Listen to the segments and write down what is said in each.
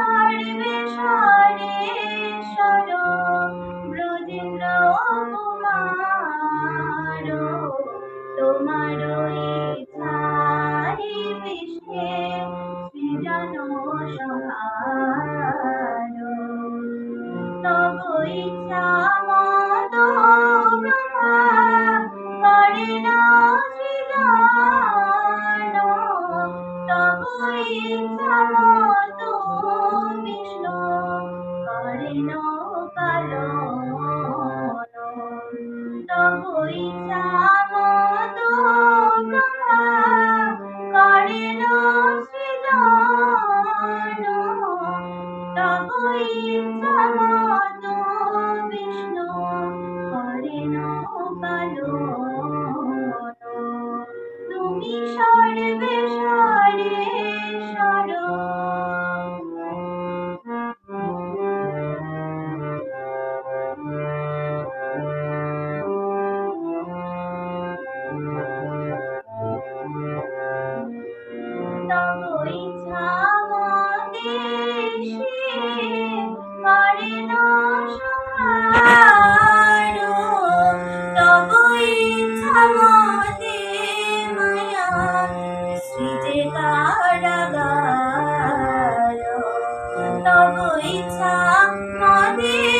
তোমার তোমার কালো তবুই চাম করেন সৃজন তবুই চাম বিষ্ণু করেন কালো তুমি সর্বে তব ইচ্ছা মদের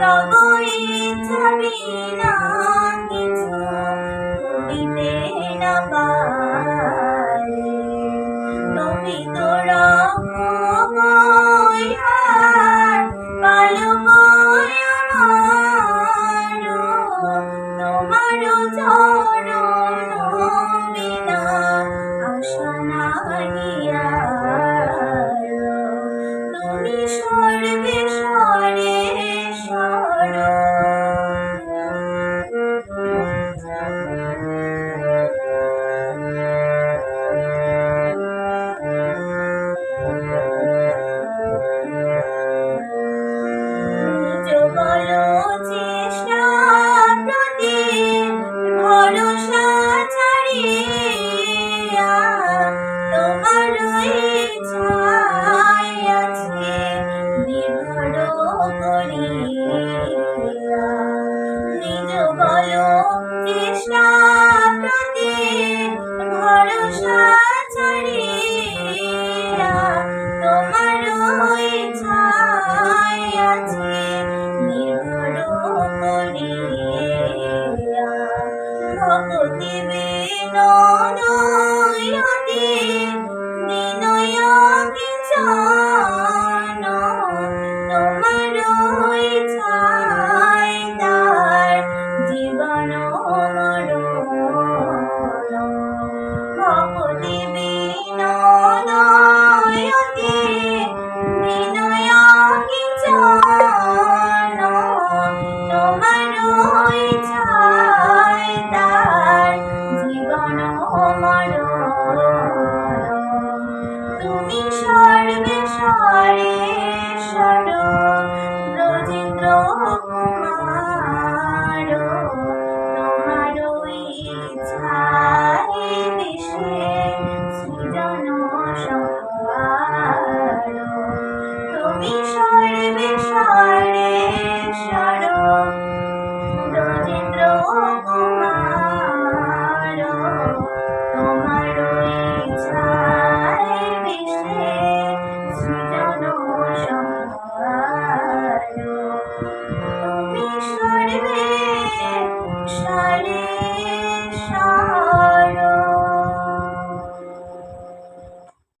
তবই ছাড়ি না। ভক্তি বিনোদন 彩云的水。